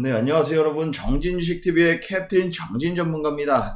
네, 안녕하세요, 여러분. 정진주식TV의 캡틴 정진 전문가입니다.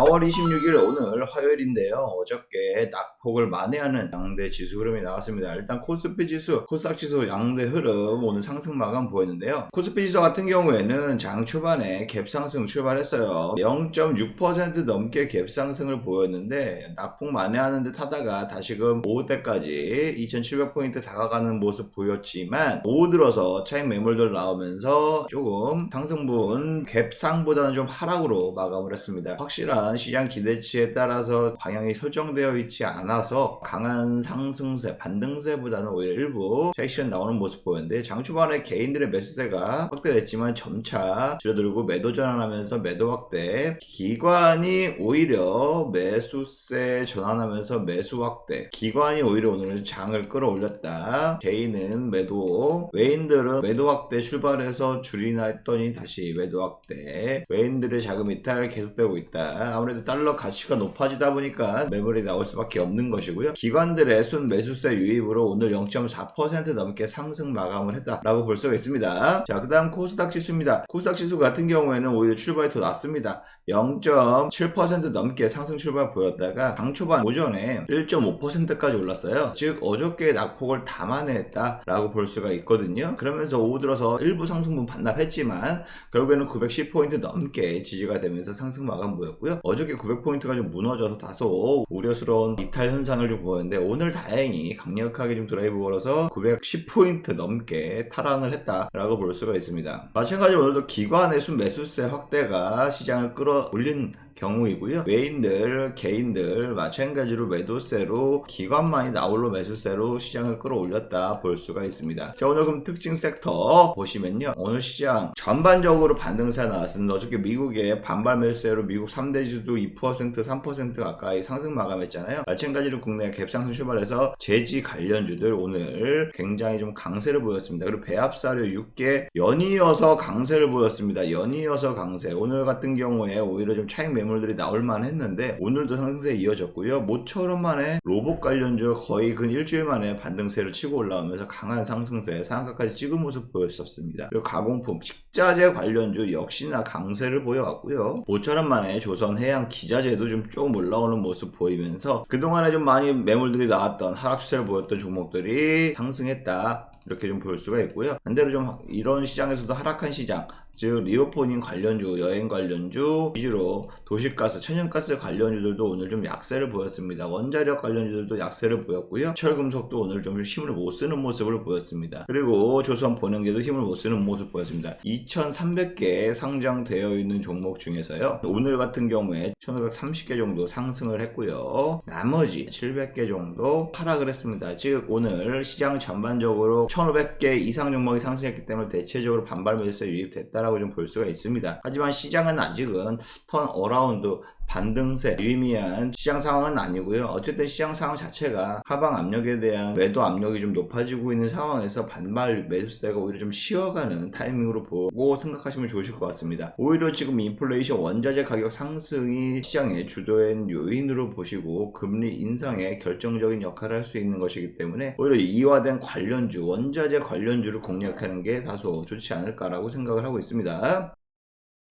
4월 26일 오늘 화요일인데요. 어저께 낙폭을 만회하는 양대 지수 흐름이 나왔습니다. 일단 코스피 지수, 코스닥 지수 양대 흐름 오늘 상승 마감 보였는데요. 코스피 지수 같은 경우에는 장 초반에 갭 상승 출발했어요. 0.6% 넘게 갭 상승을 보였는데 낙폭 만회하는 듯 하다가 다시금 오후 때까지 2700포인트 다가가는 모습 보였지만 오후 들어서 차익 매물들 나오면서 조금 상승분 갭상보다는 좀 하락으로 마감을 했습니다. 확실한 시장 기대치에 따라서 방향이 설정되어 있지 않아서 강한 상승세, 반등세보다는 오히려 일부 세션 나오는 모습 보였는데 장 초반에 개인들의 매수세가 확대됐지만 점차 줄어들고 매도 전환하면서 매도 확대. 기관이 오히려 매수세 전환하면서 매수 확대. 기관이 오히려 오늘 장을 끌어올렸다. 개인은 매도 외인들은 매도 확대 출발해서 줄이나 했더니 다시 매도 확대. 외인들의 자금 이탈 계속되고 있다 아무래도 달러 가치가 높아지다 보니까 매물이 나올 수밖에 없는 것이고요 기관들의 순 매수세 유입으로 오늘 0.4% 넘게 상승 마감을 했다라고 볼 수가 있습니다 자 그 다음 코스닥 지수입니다 코스닥 지수 같은 경우에는 오히려 출발이 더 낮습니다 0.7% 넘게 상승 출발 보였다가 당 초반 오전에 1.5%까지 올랐어요. 즉 어저께 낙폭을 담아냈다라고 볼 수가 있거든요. 그러면서 오후 들어서 일부 상승분 반납했지만 결국에는 910포인트 넘게 지지가 되면서 상승 마감 보였고요. 어저께 900포인트가 좀 무너져서 다소 우려스러운 이탈 현상을 좀 보였는데 오늘 다행히 강력하게 좀 드라이브 걸어서 910포인트 넘게 탈환을 했다라고 볼 수가 있습니다. 마찬가지로 오늘도 기관의 순 매수세 확대가 시장을 끌어올린 경우이고요. 외인들, 개인들 마찬가지로 매도세로 기관만이 나홀로 매수세로 시장을 끌어올렸다 볼 수가 있습니다. 자 오늘 그럼 특징 섹터 보시면요. 오늘 시장 전반적으로 반등세 나왔습니다. 어저께 미국의 반발 매수세로 미국 3대 지수도 2% 3% 가까이 상승 마감했잖아요. 마찬가지로 국내 갭상승 출발해서 재지 관련주들 오늘 굉장히 좀 강세를 보였습니다. 그리고 배합사료 6개 연이어서 강세를 보였습니다. 연이어서 강세. 오늘 같은 경우에 오히려 좀 차익 매물 들이 나올 만 했는데 오늘도 상승세 이어졌고요. 모처럼 만에 로봇 관련주 거의 근 일주일 만에 반등세를 치고 올라오면서 강한 상승세 상한가까지 찍은 모습 보였었습니다. 그리고 가공품, 식자재 관련주 역시나 강세를 보여왔고요. 모처럼 만에 조선 해양 기자재도 좀 조금 올라오는 모습 보이면서 그동안에 좀 많이 매물들이 나왔던 하락 추세를 보였던 종목들이 상승했다. 이렇게 좀 볼 수가 있고요. 반대로 좀 이런 시장에서도 하락한 시장, 즉 리오포닝 관련주, 여행 관련주 위주로 도시가스, 천연가스 관련주들도 오늘 좀 약세를 보였습니다. 원자력 관련주들도 약세를 보였고요. 철금속도 오늘 좀 힘을 못 쓰는 모습을 보였습니다. 그리고 조선 본연계도 힘을 못 쓰는 모습 보였습니다. 2,300개 상장되어 있는 종목 중에서요. 오늘 같은 경우에 1,530개 정도 상승을 했고요. 나머지 700개 정도 하락을 했습니다. 즉 오늘 시장 전반적으로 1,500개 이상 종목이 상승했기 때문에 대체적으로 반발 매수세 유입됐다라고 좀 볼 수가 있습니다. 하지만 시장은 아직은 턴 어라운드 반등세 유의미한 시장 상황은 아니고요. 어쨌든 시장 상황 자체가 하방 압력에 대한 매도 압력이 좀 높아지고 있는 상황에서 반발 매수세가 오히려 좀 쉬어가는 타이밍으로 보고 생각하시면 좋으실 것 같습니다. 오히려 지금 인플레이션 원자재 가격 상승이 시장의 주도인 요인으로 보시고 금리 인상에 결정적인 역할을 할 수 있는 것이기 때문에 오히려 이와된 관련주 원자재 관련주를 공략하는 게 다소 좋지 않을까라고 생각을 하고 있습니다.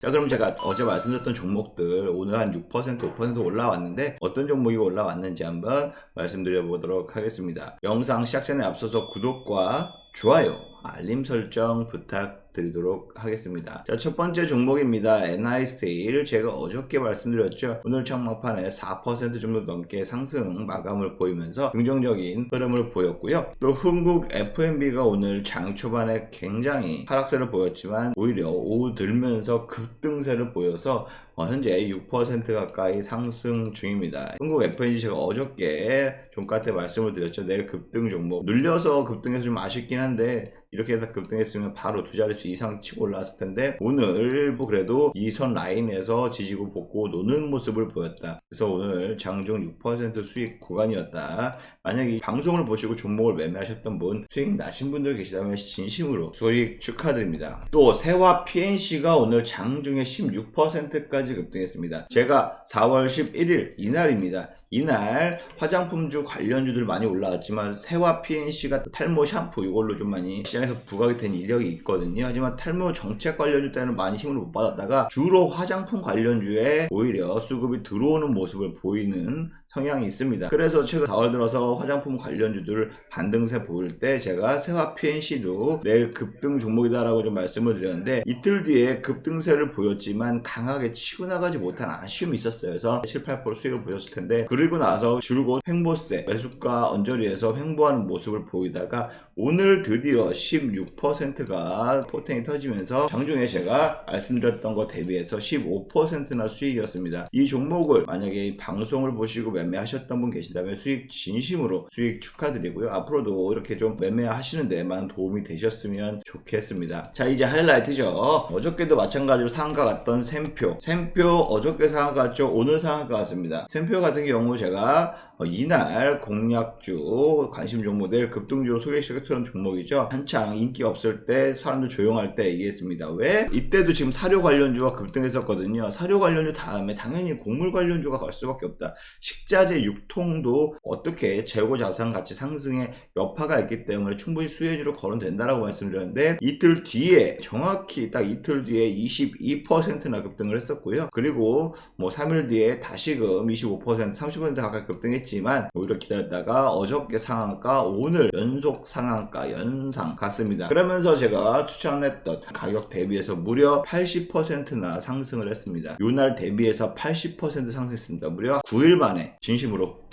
자 그럼 제가 어제 말씀드렸던 종목들 오늘 한 6% 5% 올라왔는데 어떤 종목이 올라왔는지 한번 말씀드려 보도록 하겠습니다. 영상 시작 전에 앞서서 구독과 좋아요 알림 설정 부탁 드리도록 하겠습니다. 자, 첫 번째 종목입니다. NI스테일. 제가 어저께 말씀드렸죠. 오늘 청막판에 4% 정도 넘게 상승 마감을 보이면서 긍정적인 흐름을 보였고요. 또 흥국 FMB가 오늘 장 초반에 굉장히 하락세를 보였지만 오히려 오후 들면서 급등세를 보여서 어, 현재 6% 가까이 상승 중입니다. 한국 FNG 제가 어저께 종가 때 말씀을 드렸죠. 내일 급등 종목. 눌려서 급등해서 좀 아쉽긴 한데 이렇게 해서 급등했으면 바로 두 자릿수 이상 치고 올라왔을 텐데 오늘 일부 그래도 이 선 라인에서 지지고 볶고 노는 모습을 보였다. 그래서 오늘 장중 6% 수익 구간이었다. 만약에 이 방송을 보시고 종목을 매매하셨던 분 수익 나신 분들 계시다면 진심으로 수익 축하드립니다. 또 세화 PNC가 오늘 장중에 16%까지 급등했습니다. 제가 4월 11일 이날입니다. 이날 화장품주 관련주들 많이 올라왔지만 세화 PNC가 탈모 샴푸 이걸로 좀 많이 시장에서 부각이 된 이력이 있거든요. 하지만 탈모 정책 관련주 때는 많이 힘을 못 받았다가 주로 화장품 관련주에 오히려 수급이 들어오는 모습을 보이는 성향이 있습니다. 그래서 최근 4월 들어서 화장품 관련주들 반등세 보일 때 제가 세화 PNC도 내일 급등 종목이다라고 좀 말씀을 드렸는데 이틀 뒤에 급등세를 보였지만 강하게 치고 나가지 못한 아쉬움이 있었어요. 그래서 7, 8% 수익을 보였을 텐데 그 리고 나서 줄곧 횡보세 매수가 언저리에서 횡보하는 모습을 보이다가 오늘 드디어 16%가 포텐이 터지면서 장중에 제가 말씀드렸던 것 대비해서 15%나 수익이었습니다. 이 종목을 만약에 이 방송을 보시고 매매하셨던 분 계시다면 수익 진심으로 수익 축하드리고요. 앞으로도 이렇게 좀 매매하시는데 많은 도움이 되셨으면 좋겠습니다. 자 이제 하이라이트죠. 어저께도 마찬가지로 상한가 갔던 샘표. 샘표 어저께 상한가 갔죠. 오늘 상한가 갔습니다. 샘표 같은 경우 제가 어, 이날 공략주 관심 종목들 급등주로 소개시켰던 종목이죠. 한창 인기 없을 때 사람들 조용할 때 얘기했습니다. 왜? 이때도 지금 사료 관련주가 급등했었거든요. 사료 관련주 다음에 당연히 곡물 관련주가 갈 수밖에 없다. 식자재 유통도 어떻게 재고 자산 가치 상승에 여파가 있기 때문에 충분히 수혜주로 거론된다라고 말씀드렸는데 이틀 뒤에 정확히 딱 이틀 뒤에 22%나 급등을 했었고요. 그리고 뭐 3일 뒤에 다시금 25% 30% 가까이 급등했지 만 오히려 기다렸다가 어저께 상한가 오늘 연속 상한가 연상 갔습니다. 그러면서 제가 추천했던 가격 대비해서 무려 80%나 상승을 했습니다. 요날 대비해서 80% 상승했습니다. 무려 9일 만에 진심으로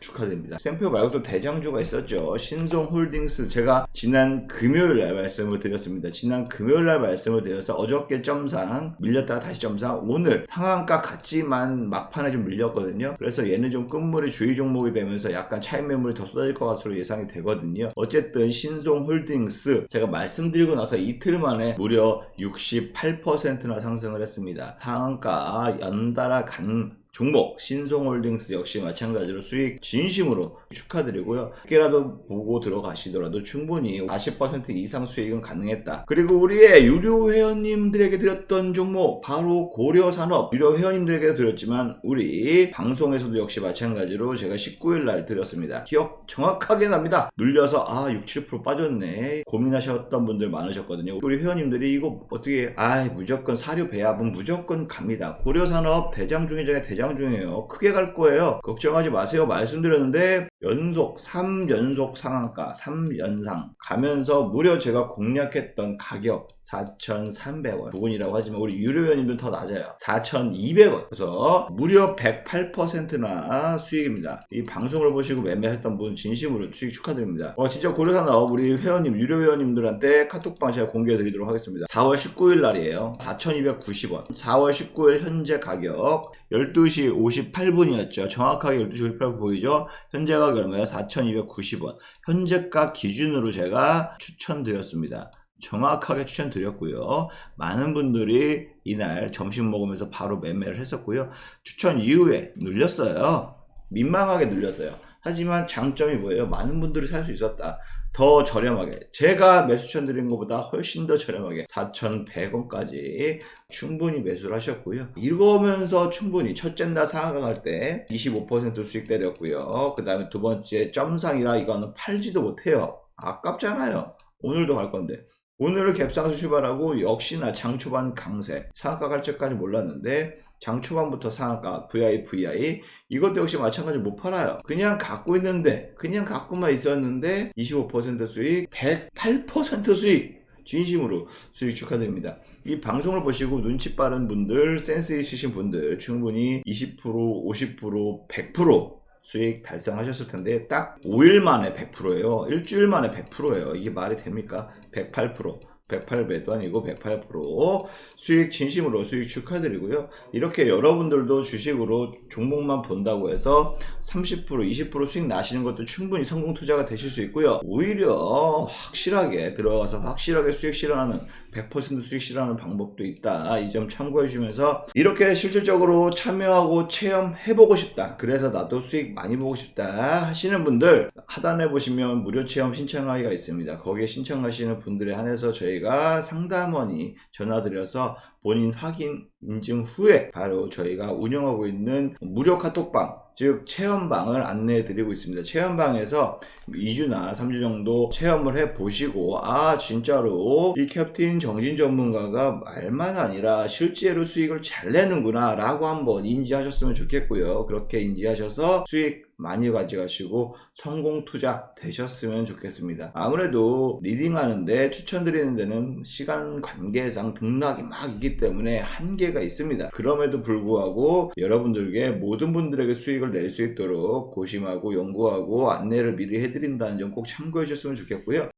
축하드립니다. 샘표 말고 또 대장주가 있었죠. 신송홀딩스 제가 지난 금요일 날 말씀을 드렸습니다. 지난 금요일 날 말씀을 드려서 어저께 점상 밀렸다가 다시 점상 오늘 상한가 같지만 막판에 좀 밀렸거든요. 그래서 얘는 좀 끝물이 주의 종목이 되면서 약간 차익 매물이 더 쏟아질 것 같으로 예상이 되거든요. 어쨌든 신송홀딩스 제가 말씀드리고 나서 이틀 만에 무려 68%나 상승을 했습니다. 상한가 연달아 간 종목 신송홀딩스 역시 마찬가지로 수익 진심으로 축하드리고요. 꽤라도 보고 들어가시더라도 충분히 40% 이상 수익은 가능했다. 그리고 우리의 유료 회원님들에게 드렸던 종목 바로 고려산업 유료 회원님들에게 드렸지만 우리 방송에서도 역시 마찬가지로 제가 19일 날 드렸습니다. 기억 정확하게 납니다. 눌려서 아 6, 7% 빠졌네 고민하셨던 분들 많으셨거든요. 우리 회원님들이 이거 어떻게 아 무조건 사료 배합은 무조건 갑니다. 고려산업 대장 중에 중에 대장 중이에요. 크게 갈 거예요. 걱정하지 마세요. 말씀드렸는데 연속 3연속 상한가 3연상 가면서 무려 제가 공략했던 가격 4,300원 부분이라고 하지만 우리 유료회원님들 더 낮아요. 4,200원 그래서 무려 108%나 수익입니다. 이 방송을 보시고 매매했던 분 진심으로 수익 축하드립니다. 어, 진짜 고려산업 우리 회원님 유료 회원님들한테 카톡방 제가 공개해 드리도록 하겠습니다. 4월 19일 날이에요. 4,290원 4월 19일 현재 가격 12시 58분이었죠. 정확하게 12시 58분 보이죠? 현재 가격 얼마예요? 4,290원. 현재가 기준으로 제가 추천드렸습니다. 정확하게 추천드렸고요. 많은 분들이 이날 점심 먹으면서 바로 매매를 했었고요. 추천 이후에 눌렸어요. 민망하게 눌렸어요. 하지만 장점이 뭐예요? 많은 분들이 살 수 있었다. 더 저렴하게 제가 매수 추천드린 것보다 훨씬 더 저렴하게 4,100원까지 충분히 매수를 하셨고요. 이러면서 충분히 첫째 날 상하가 갈때25% 수익 때렸고요. 그 다음에 두 번째 점상이라 이거는 팔지도 못해요. 아깝잖아요. 오늘도 갈 건데. 오늘은 갭상수 출발하고 역시나 장 초반 강세 상한가 갈 적까지 몰랐는데 장 초반부터 상한가 VI VI 이것도 역시 마찬가지 못 팔아요 그냥 갖고 있는데 그냥 갖고만 있었는데 25% 수익 108% 수익 진심으로 수익 축하드립니다. 이 방송을 보시고 눈치 빠른 분들, 센스 있으신 분들 충분히 20%, 50%, 100% 수익 달성하셨을 텐데 딱 5일 만에 100%예요. 일주일 만에 100%예요. 이게 말이 됩니까? 108%. 108배도 아니고 108% 수익 진심으로 수익 축하드리고요. 이렇게 여러분들도 주식으로 종목만 본다고 해서 30% 20% 수익 나시는 것도 충분히 성공 투자가 되실 수 있고요. 오히려 확실하게 들어가서 확실하게 수익 실현하는 100% 수익 실현하는 방법도 있다. 이 점 참고해 주면서 이렇게 실질적으로 참여하고 체험해 보고 싶다. 그래서 나도 수익 많이 보고 싶다 하시는 분들 하단에 보시면 무료 체험 신청하기가 있습니다. 거기에 신청하시는 분들에 한해서 저희 가 상담원이 전화드려서 본인 확인 인증 후에 바로 저희가 운영하고 있는 무료 카톡방 즉 체험방을 안내해 드리고 있습니다. 체험방에서 2주나 3주 정도 체험을 해 보시고 아 진짜로 이 캡틴 정진 전문가가 말만 아니라 실제로 수익을 잘 내는구나 라고 한번 인지하셨으면 좋겠고요. 그렇게 인지하셔서 수익 많이 가져가시고 성공 투자 되셨으면 좋겠습니다. 아무래도 리딩 하는데 추천드리는 데는 시간 관계상 등락이 막 있기 때문에 한계가 있습니다. 그럼에도 불구하고 여러분들께 모든 분들에게 수익을 낼 수 있도록 고심하고 연구하고 안내를 미리 해드린다는 점 꼭 참고해 주셨으면 좋겠고요.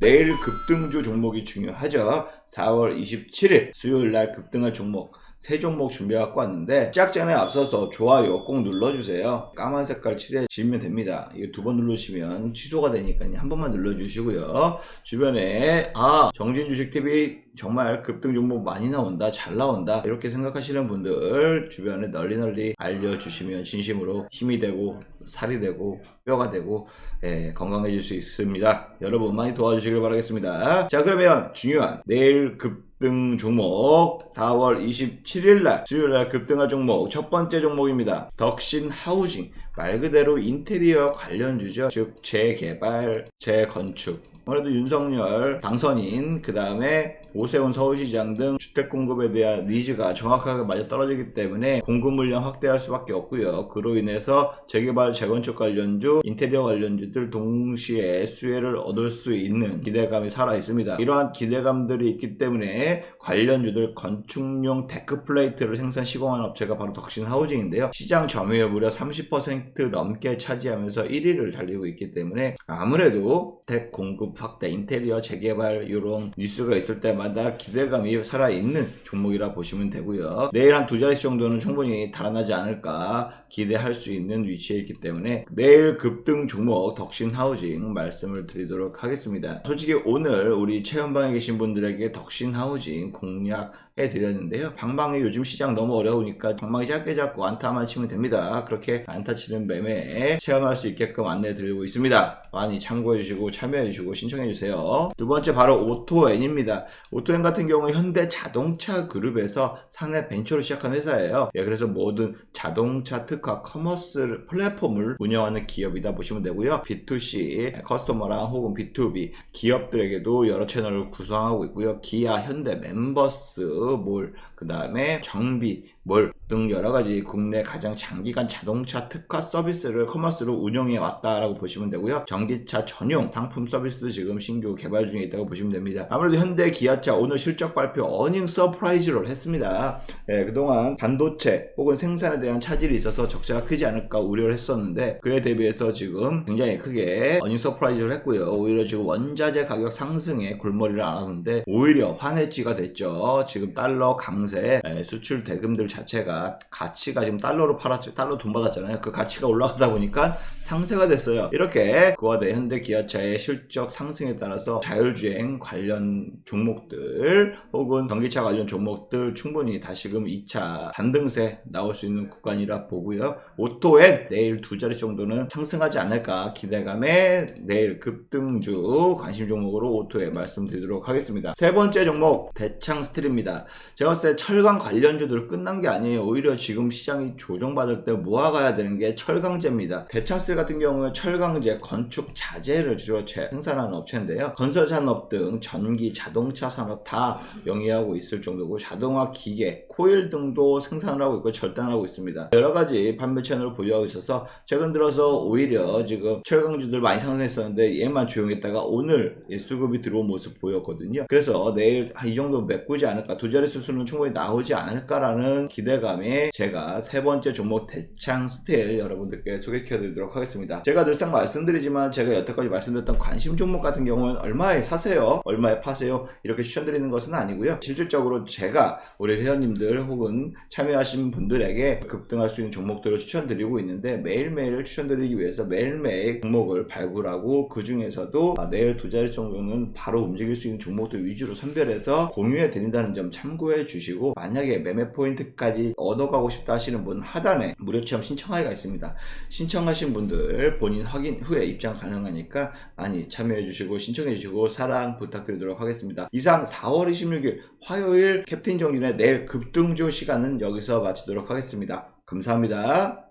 내일 급등주 종목이 중요하죠. 4월 27일 수요일 날 급등할 종목 세 종목 준비해 갖고 왔는데 시작 전에 앞서서 좋아요 꼭 눌러주세요. 까만 색깔 칠해지면 됩니다. 이거 두 번 누르시면 취소가 되니까요. 한 번만 눌러주시고요. 주변에 아 정진주식TV 정말 급등 종목 많이 나온다 잘 나온다 이렇게 생각하시는 분들 주변에 널리 널리 알려주시면 진심으로 힘이 되고 살이 되고 뼈가 되고 예, 건강해질 수 있습니다. 여러분 많이 도와주시길 바라겠습니다. 자 그러면 중요한 내일 급 등 종목. 4월 27일 날 수요일 날 급등할 종목. 첫 번째 종목입니다. 덕신 하우징 말 그대로 인테리어 관련주죠. 즉 재개발, 재건축 아무래도 윤석열 당선인 그 다음에 오세훈 서울시장 등 주택 공급에 대한 니즈가 정확하게 맞아 떨어지기 때문에 공급 물량 확대할 수밖에 없고요. 그로 인해서 재개발, 재건축 관련주, 인테리어 관련주들 동시에 수혜를 얻을 수 있는 기대감이 살아 있습니다. 이러한 기대감들이 있기 때문에 관련주들 건축용 데크 플레이트를 생산 시공하는 업체가 바로 덕신 하우징인데요. 시장 점유율 무려 30% 넘게 차지하면서 1위를 달리고 있기 때문에 아무래도 덱 공급 확대, 인테리어 재개발 이런 뉴스가 있을 때마다 기대감이 살아있는 종목이라 보시면 되고요. 내일 한 두 자릿수 정도는 충분히 달아나지 않을까 기대할 수 있는 위치에 있기 때문에 내일 급등 종목 덕신 하우징 말씀을 드리도록 하겠습니다. 솔직히 오늘 우리 체험방에 계신 분들에게 덕신 하우징 공략해 드렸는데요. 방방이 요즘 시장 너무 어려우니까 방방이 짧게 잡고 안타만 치면 됩니다. 그렇게 안타 치는 매매에 체험할 수 있게끔 안내 드리고 있습니다. 많이 참고해 주시고 참여해 주시고 신청해 주세요. 두 번째 바로 오토엔입니다. 오토엔 같은 경우는 현대 자동차 그룹에서 사내 벤처로 시작한 회사예요. 예, 그래서 모든 자동차 특화 커머스 플랫폼을 운영하는 기업이다 보시면 되고요. B2C 커스터머랑 혹은 B2B 기업들에게도 여러 채널을 구성하고 있고요. 기아, 현대, 멤버스, 몰, 그 다음에 정비, 몰등 여러 가지 국내 가장 장기간 자동차 특화 서비스를 커머스로 운영해 왔다라고 보시면 되고요. 전기차 전용 상품 서비스도 지금 신규 개발 중에 있다고 보시면 됩니다. 아무래도 현대 기아차 오늘 실적 발표 어닝 서프라이즈를 했습니다. 예, 그동안 반도체 혹은 생산에 대한 차질이 있어서 적자가 크지 않을까 우려를 했었는데 그에 대비해서 지금 굉장히 크게 어닝 서프라이즈를 했고요. 오히려 지금 원자재 가격 상승에 골머리를 앓았는데 오히려 환해지가 됐죠. 지금 달러 강세, 예, 수출 대금들 자체가 가치가 지금 달러로 팔았죠. 달러 돈 받았잖아요. 그 가치가 올라가다 보니까 상세가 됐어요. 이렇게 그와 대 현대 기아차의 실적 상승에 따라서 자율주행 관련 종목들 혹은 전기차 관련 종목들 충분히 다시금 2차 반등세 나올 수 있는 구간이라 보고요. 오토엔 내일 두 자리 정도는 상승하지 않을까 기대감에 내일 급등주 관심 종목으로 오토에 말씀드리도록 하겠습니다. 세 번째 종목 대창 스틸입니다. 제가 봤을 때 철강 관련주들 끝난 게 아니에요. 오히려 지금 시장이 조정받을 때 모아가야 되는 게 철강제입니다. 대창스틸 같은 경우는 철강제, 건축 자재를 주로 생산하는 업체인데요. 건설 산업 등 전기, 자동차 산업 다 영위하고 있을 정도고 자동화 기계, 코일 등도 생산을 하고 있고 절단하고 있습니다. 여러 가지 판매 채널을 보유하고 있어서 최근 들어서 오히려 지금 철강주들 많이 상승했었는데 얘만 조용했다가 오늘 수급이 들어온 모습 보였거든요. 그래서 내일 이 정도 메꾸지 않을까 두 자릿수 수는 충분히 나오지 않을까라는 기대감에 제가 세 번째 종목 대창 스틸 여러분들께 소개시켜 드리도록 하겠습니다. 제가 늘상 말씀드리지만 제가 여태까지 말씀드렸던 관심 종목 같은 경우는 얼마에 사세요, 얼마에 파세요 이렇게 추천드리는 것은 아니고요. 실질적으로 제가 우리 회원님들 혹은 참여하신 분들에게 급등할 수 있는 종목들을 추천드리고 있는데 매일매일 추천드리기 위해서 매일매일 종목을 발굴하고 그 중에서도 내일 두 자리 정도는 바로 움직일 수 있는 종목들 위주로 선별해서 공유해 드린다는 점 참고해 주시고 만약에 매매 포인트 까지 얻어가고 싶다 하시는 분 하단에 무료 체험 신청하기가 있습니다. 신청하신 분들 본인 확인 후에 입장 가능하니까 많이 참여해 주시고 신청해 주시고 사랑 부탁드리도록 하겠습니다. 이상 4월 26일 화요일 캡틴 정준의 내일 급등주 시간은 여기서 마치도록 하겠습니다. 감사합니다.